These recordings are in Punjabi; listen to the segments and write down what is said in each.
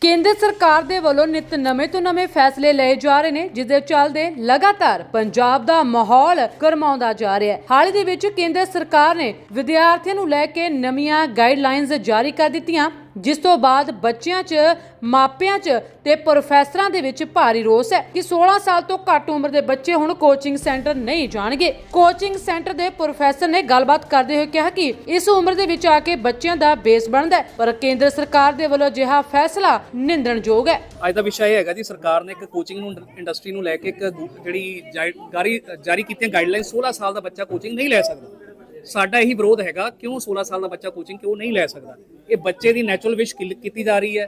ਕੇਂਦਰ ਸਰਕਾਰ ਦੇ ਵੱਲੋਂ ਨਿਤ ਨਵੇਂ ਤੋਂ ਨਵੇਂ ਫੈਸਲੇ ਲਏ ਜਾ ਰਹੇ ਨੇ, ਜਿਸ ਦੇ ਚੱਲਦੇ ਲਗਾਤਾਰ ਪੰਜਾਬ ਦਾ ਮਾਹੌਲ ਗਰਮਾਉਂਦਾ ਜਾ ਰਿਹਾ ਹੈ। ਹਾਲ ਹੀ ਦੇ ਵਿੱਚ ਕੇਂਦਰ ਸਰਕਾਰ ਨੇ ਵਿਦਿਆਰਥੀਆਂ ਨੂੰ ਲੈ ਕੇ ਨਵੀਆਂ ਗਾਈਡਲਾਈਨਸ ਜਾਰੀ ਕਰ ਦਿੱਤੀਆਂ। ਜਿਸ ਤੋਂ ਬਾਅਦ ਬੱਚਿਆਂ 'ਚ, ਮਾਪਿਆਂ 'ਚ ਤੇ ਪ੍ਰੋਫੈਸਰਾਂ ਦੇ ਵਿੱਚ ਭਾਰੀ ਰੋਸ ਹੈ ਕਿ 16 ਸਾਲ ਤੋਂ ਘੱਟ ਉਮਰ ਦੇ ਬੱਚੇ ਹੁਣ ਕੋਚਿੰਗ ਸੈਂਟਰ ਨਹੀਂ ਜਾਣਗੇ। ਕੋਚਿੰਗ ਸੈਂਟਰ ਦੇ ਪ੍ਰੋਫੈਸਰ ਨੇ ਗੱਲਬਾਤ ਕਰਦੇ ਹੋਏ ਕਿਹਾ ਕਿ ਇਸ ਉਮਰ ਦੇ ਵਿੱਚ ਆ ਕੇ ਬੱਚਿਆਂ ਦਾ ਬੇਸ ਬਣਦਾ ਪਰ ਕੇਂਦਰ ਸਰਕਾਰ ਦੇ ਵੱਲੋਂ ਅਜਿਹਾ ਫੈਸਲਾ ਨਿੰਦਣਯੋਗ ਹੈ। ਅੱਜ ਦਾ ਵਿਸ਼ਾ ਇਹ ਹੈਗਾ ਜੀ, ਸਰਕਾਰ ਨੇ ਇੱਕ ਕੋਚਿੰਗ ਨੂੰ ਇੰਡਸਟਰੀ ਨੂੰ ਲੈ ਕੇ ਇੱਕ ਜਿਹੜੀ ਜਾਰੀ ਜਾਰੀ ਕੀਤੀਆਂ ਗਾਈਡਲਾਈਨ 16 ਸਾਲ ਦਾ ਬੱਚਾ ਕੋਚਿੰਗ ਨਹੀਂ ਲੈ ਸਕਦਾ। ਸਾਡਾ ਇਹੀ ਵਿਰੋਧ ਹੈਗਾ, ਕਿਉਂ 16 ਸਾਲ ਦਾ ਬੱਚਾ ਕੋਚਿੰਗ ਕਿਉਂ ਨਹੀਂ ਲੈ ਸਕਦਾ? ਇਹ ਬੱਚੇ ਦੀ ਨੈਚੁਰਲ ਵਿਸ਼ ਕੀਤੀ ਜਾ ਰਹੀ ਹੈ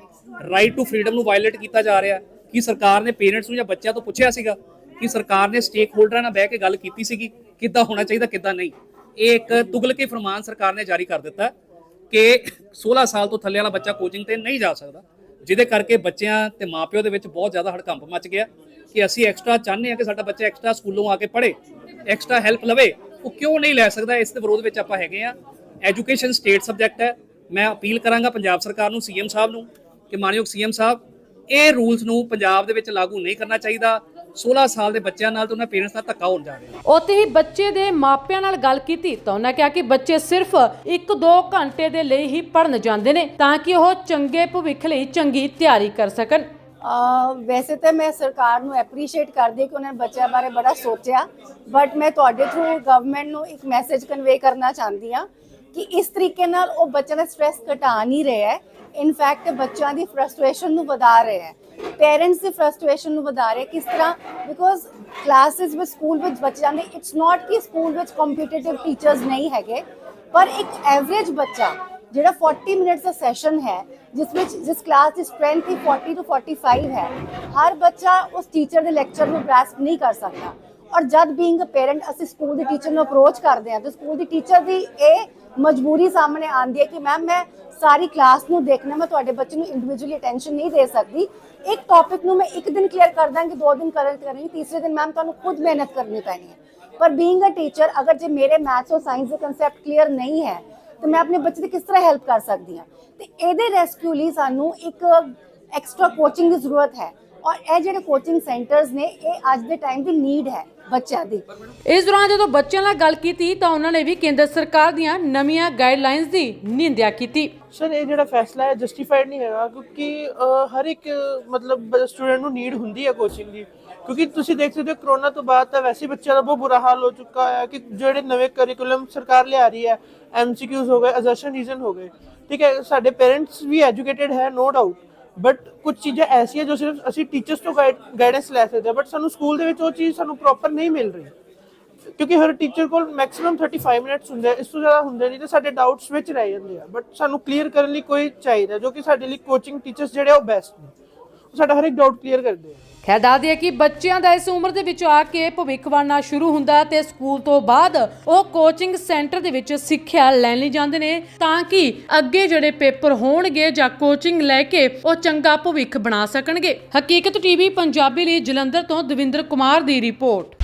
ਰਾਈਟ ਟੂ ਫਰੀडम ਨੂੰ ਵਾਇਲੇਟ ਕੀਤਾ ਜਾ ਰਿਹਾ ਕਿ ਸਰਕਾਰ ਨੇ ਪੇਰੈਂਟਸ ਨੂੰ ਜਾਂ ਬੱਚਿਆਂ ਤੋਂ ਪੁੱਛਿਆ ਸੀਗਾ ਕਿ ਸਰਕਾਰ ਨੇ ਸਟੇਕ ਹੋਲਡਰਾਂ ਨਾਲ ਬਹਿ ਕੇ ਗੱਲ ਕੀਤੀ ਸੀਗੀ, ਕਿੱਦਾਂ ਹੋਣਾ ਚਾਹੀਦਾ, ਕਿੱਦਾਂ ਨਹੀਂ? ਇਹ ਇੱਕ ਤੁਗਲਕੀ ਫਰਮਾਨ ਸਰਕਾਰ ਨੇ ਜਾਰੀ ਕਰ ਦਿੱਤਾ ਕਿ 16 ਸਾਲ ਤੋਂ ਥੱਲੇ ਵਾਲਾ ਬੱਚਾ ਕੋਚਿੰਗ ਤੇ ਨਹੀਂ ਜਾ ਸਕਦਾ। ਜਿਹਦੇ ਕਰਕੇ ਬੱਚਿਆਂ ਤੇ ਮਾਪਿਓ ਦੇ ਵਿੱਚ ਬਹੁਤ ਜ਼ਿਆਦਾ ਹੜਕੰਪ ਮਚ ਗਿਆ ਕਿ ਅਸੀਂ ਐਕਸਟਰਾ ਚਾਹੁੰਦੇ ਹਾਂ ਕਿ ਸਾਡਾ ਬੱਚਾ ਐਕਸਟਰਾ ਸਕੂਲੋਂ ਆ ਕੇ ਪੜ੍ਹੇ ਐਕਸਟਰਾ ਹੈਲਪ ਲਵੇ। ਉਹ ਕਿਉਂ ਨਹੀਂ ਲੈ ਸਕਦਾ? ਇਸ ਦੇ ਵਿਰੋਧ ਵਿੱਚ ਆਪਾਂ ਹੈਗੇ ਆ ਐਜੂਕੇਸ਼ਨ ਸਟੇਟ ਸਬਜੈਕਟ ਹੈ। ਮੈਂ ਅਪੀਲ ਕਰਾਂਗਾ ਪੰਜਾਬ ਸਰਕਾਰ ਨੂੰ, ਸੀਐਮ ਸਾਹਿਬ ਨੂੰ, ਕਿ ਮਾਨਯੋਗ ਸੀਐਮ ਸਾਹਿਬ, ਇਹ ਰੂਲਸ ਨੂੰ ਪੰਜਾਬ ਦੇ ਵਿੱਚ ਲਾਗੂ ਨਹੀਂ ਕਰਨਾ ਚਾਹੀਦਾ। 16 ਸਾਲ ਦੇ ਬੱਚਿਆਂ ਨਾਲ ਤੇ ਉਹਨਾਂ ਪੇਰੈਂਟਸ ਦਾ ਧੱਕਾ ਹੋਣ ਜਾ ਰਿਹਾ। ਉੱਥੇ ਹੀ ਬੱਚੇ ਦੇ ਮਾਪਿਆਂ ਨਾਲ ਗੱਲ ਕੀਤੀ ਤਾਂ ਉਹਨਾਂ ਕਿਹਾ ਕਿ ਬੱਚੇ ਸਿਰਫ 1-2 ਘੰਟੇ ਦੇ ਲਈ ਹੀ ਪੜਨ ਜਾਂਦੇ ਨੇ ਤਾਂ ਕਿ ਉਹ ਚੰਗੇ ਭਵਿੱਖ ਲਈ ਚੰਗੀ ਤਿਆਰੀ ਕਰ ਸਕਣ। ਵੈਸੇ ਤਾਂ ਮੈਂ ਸਰਕਾਰ ਨੂੰ ਐਪਰੀਸ਼ੀਏਟ ਕਰਦੀ ਕਿ ਉਹਨਾਂ ਨੇ ਬੱਚਿਆਂ ਬਾਰੇ ਬੜਾ ਸੋਚਿਆ ਬਟ ਮੈਂ ਤੁਹਾਡੇ ਥਰੂ ਗਵਰਨਮੈਂਟ ਨੂੰ ਇੱਕ ਮੈਸੇਜ ਕਨਵੇ ਕਰਨਾ ਚਾਹੁੰਦੀ ਹਾਂ ਕਿ ਇਸ ਤਰੀਕੇ ਨਾਲ ਉਹ ਬੱਚਿਆਂ ਦਾ ਸਟ੍ਰੈਸ ਘਟਾ ਨਹੀਂ ਰਿਹਾ ਹੈ। ਇਨਫੈਕਟ ਬੱਚਿਆਂ ਦੀ ਫਰਸਟ੍ਰੇਸ਼ਨ ਨੂੰ ਵਧਾ ਰਿਹਾ ਹੈ। ਪੇਰੈਂਟਸ ਦੀ ਫਰਸਟ੍ਰੇਸ਼ਨ ਨੂੰ ਵਧਾ ਰਿਹਾ ਕਿਸ ਤਰ੍ਹਾਂ? ਬਿਕੋਜ਼ ਕਲਾਸਿਸ ਵਿੱਚ ਸਕੂਲ ਵਿੱਚ ਬੱਚੇ ਜਾਂਦੇ ਇਟਸ ਨਾਟ ਕਿ ਸਕੂਲ ਵਿੱਚ ਕੰਪੀਟੀਟਿਵ ਟੀਚਰਸ ਨਹੀਂ ਹੈਗੇ, ਪਰ ਇੱਕ ਐਵਰੇਜ ਬੱਚਾ ਜਿਹੜਾ 40 ਮਿੰਟਸ ਦਾ ਸੈਸ਼ਨ ਹੈ ਜਿਸ ਵਿੱਚ ਜਿਸ ਕਲਾਸ ਦੀ ਸਟਰੈਂਥ ਹੀ 40 ਤੋਂ 45 ਹੈ, ਹਰ ਬੱਚਾ ਉਸ ਟੀਚਰ ਦੇ ਲੈਕਚਰ ਨੂੰ ਗ੍ਰੈਸਪ ਨਹੀਂ ਕਰ ਸਕਦਾ। ਔਰ ਜਦ ਬੀਇੰਗ ਅ ਪੇਰੈਂਟ ਅਸੀਂ ਸਕੂਲ ਦੇ ਟੀਚਰ ਨੂੰ ਅਪਰੋਚ ਕਰਦੇ ਹਾਂ, ਤਾਂ ਸਕੂਲ ਦੀ ਟੀਚਰ ਦੀ ਇਹ ਮਜਬੂਰੀ ਸਾਹਮਣੇ ਆਉਂਦੀ ਹੈ ਕਿ ਮੈਮ ਮੈਂ ਸਾਰੀ ਕਲਾਸ ਨੂੰ ਦੇਖਣਾ, ਮੈਂ ਤੁਹਾਡੇ ਬੱਚੇ ਨੂੰ ਇੰਡੀਵਿਜੂਅਲੀ ਅਟੈਂਸ਼ਨ ਨਹੀਂ ਦੇ ਸਕਦੀ। ਇੱਕ ਟੌਪਿਕ ਨੂੰ ਮੈਂ ਇੱਕ ਦਿਨ ਕਲੀਅਰ ਕਰ ਦਾਂਗੀ, ਦੋ ਦਿਨ ਕਰ ਕਰਾਂਗੀ, ਤੀਸਰੇ ਦਿਨ ਮੈਮ ਤੁਹਾਨੂੰ ਖੁਦ ਮਿਹਨਤ ਕਰਨੀ ਪੈਣੀ ਹੈ। ਪਰ ਬੀਇੰਗ ਅ ਟੀਚਰ ਅਗਰ ਜੇ ਮੇਰੇ ਮੈਥਸ ਔਰ ਸਾਇੰਸ ਦੇ ਕਨਸੈਪਟ ਕਲੀਅਰ ਨਹੀਂ ਹੈ ਤਾਂ ਮੈਂ ਆਪਣੇ ਬੱਚੇ ਦੀ ਕਿਸ ਤਰ੍ਹਾਂ ਹੈਲਪ ਕਰ ਸਕਦੀ ਹਾਂ? ਤੇ ਇਹਦੇ ਰੈਸਕਿਊ ਲਈ ਸਾਨੂੰ ਇੱਕ ਐਕਸਟਰਾ ਕੋਚਿੰਗ ਦੀ ਜ਼ਰੂਰਤ ਹੈ ਔਰ ਇਹ ਜਿਹੜੇ ਕੋਚਿੰਗ ਸੈਂਟਰਸ ਨੇ ਇਹ ਅੱਜ ਦੇ ਟਾਈਮ ਦੀ ਨੀਡ ਹੈ ਬੱਚਿਆਂ ਦੀ। ਇਸ ਦੌਰਾਨ ਜਦੋਂ ਬੱਚਿਆਂ ਨਾਲ ਗੱਲ ਕੀਤੀ ਤਾਂ ਉਹਨਾਂ ਨੇ ਵੀ ਕੇਂਦਰ ਸਰਕਾਰ ਦੀਆਂ ਨਵੀਆਂ ਗਾਈਡਲਾਈਨਸ ਦੀ ਨਿੰਦਿਆ ਕੀਤੀ। ਸਰ ਇਹ ਜਿਹੜਾ ਫੈਸਲਾ ਹੈ ਜਸਟੀਫਾਈਡ ਨਹੀਂ ਹੈਗਾ ਕਿਉਂਕਿ ਅਹ, ਹਰ ਇੱਕ ਮਤਲਬ ਸਟੂਡੈਂਟ ਨੂੰ ਨੀਡ ਹੁੰਦੀ ਹੈ ਕੋਚਿੰਗ ਦੀ। ਕਿਉਂਕਿ ਤੁਸੀਂ ਦੇਖ ਸਕਦੇ ਹੋ ਕਰੋਨਾ ਤੋਂ ਬਾਅਦ ਤਾਂ ਵੈਸੇ ਬੱਚਿਆਂ ਦਾ ਬਹੁਤ ਬੁਰਾ ਹਾਲ ਹੋ ਚੁੱਕਾ ਹੈ ਕਿ ਜਿਹੜੇ ਨਵੇਂ ਕਰਿਕੂਲਮ ਸਰਕਾਰ ਲਿਆ ਰਹੀ ਹੈ ਐਮਸੀਕਿਊਜ਼ ਹੋ ਗਏ ਅਜ਼ਰਸ਼ਨ ਰੀਜ਼ਨ ਹੋ ਗਏ। ਠੀਕ ਹੈ, ਸਾਡੇ ਪੇਰੈਂਟਸ ਵੀ ਐਜੂਕੇਟਿਡ ਹੈ ਨੋ ਡਾਊਟ ਬਟ ਕੁਝ ਚੀਜ਼ਾਂ ਐਸੀਆਂ ਜੋ ਸਿਰਫ ਅਸੀਂ ਟੀਚਰਸ ਤੋਂ ਗਾਈਡੈਂਸ ਲੈ ਸਕਦੇ ਹਾਂ ਬਟ ਸਾਨੂੰ ਸਕੂਲ ਦੇ ਵਿੱਚ ਉਹ ਚੀਜ਼ ਸਾਨੂੰ ਪ੍ਰੋਪਰ ਨਹੀਂ ਮਿਲ ਰਹੀ। ਕਿਉਂਕਿ ਹਰ ਟੀਚਰ ਕੋਲ ਮੈਕਸਿਮਮ 35 ਮਿੰਟਸ ਹੁੰਦੇ, ਇਸ ਤੋਂ ਜ਼ਿਆਦਾ ਹੁੰਦੇ ਨਹੀਂ, ਤੇ ਸਾਡੇ ਡਾਊਟਸ ਵਿੱਚ ਰਹਿ ਜਾਂਦੇ ਆ। ਬਟ ਸਾਨੂੰ ਕਲੀਅਰ ਕਰਨ ਲਈ ਕੋਈ ਚਾਹੀਦਾ ਜੋ ਕਿ ਸਾਡੇ ਲਈ ਕੋਚਿੰਗ ਟੀਚਰਸ ਜਿਹੜੇ ਉਹ ਬੈਸਟ ਨੇ। ਉਹ ਸਾਡਾ ਹਰ ਇੱਕ ਡਾਊਟ ਕਲੀਅਰ ਕਰਦੇ ਆ। ਖੈਰ ਦੱਸ ਦਈਏ ਕਿ ਬੱਚਿਆਂ ਦਾ ਇਸ ਉਮਰ ਦੇ ਵਿੱਚ ਆ ਕੇ ਭਵਿੱਖ ਬਣਨਾ ਸ਼ੁਰੂ ਹੁੰਦਾ ਤੇ ਸਕੂਲ ਤੋਂ ਬਾਅਦ ਉਹ ਕੋਚਿੰਗ ਸੈਂਟਰ ਦੇ ਵਿੱਚ ਸਿੱਖਿਆ ਲੈਣ ਲਈ ਜਾਂਦੇ ਨੇ ਤਾਂ ਕਿ ਅੱਗੇ ਜਿਹੜੇ ਪੇਪਰ ਹੋਣਗੇ ਜਾਂ ਕੋਚਿੰਗ ਲੈ ਕੇ ਉਹ ਚੰਗਾ ਭਵਿੱਖ ਬਣਾ ਸਕਣਗੇ। ਹਕੀਕਤ ਟੀਵੀ ਪੰਜਾਬੀ ਲਈ ਜਲੰਧਰ ਤੋਂ ਦਵਿੰਦਰ ਕੁਮਾਰ ਦੀ ਰਿਪੋਰਟ।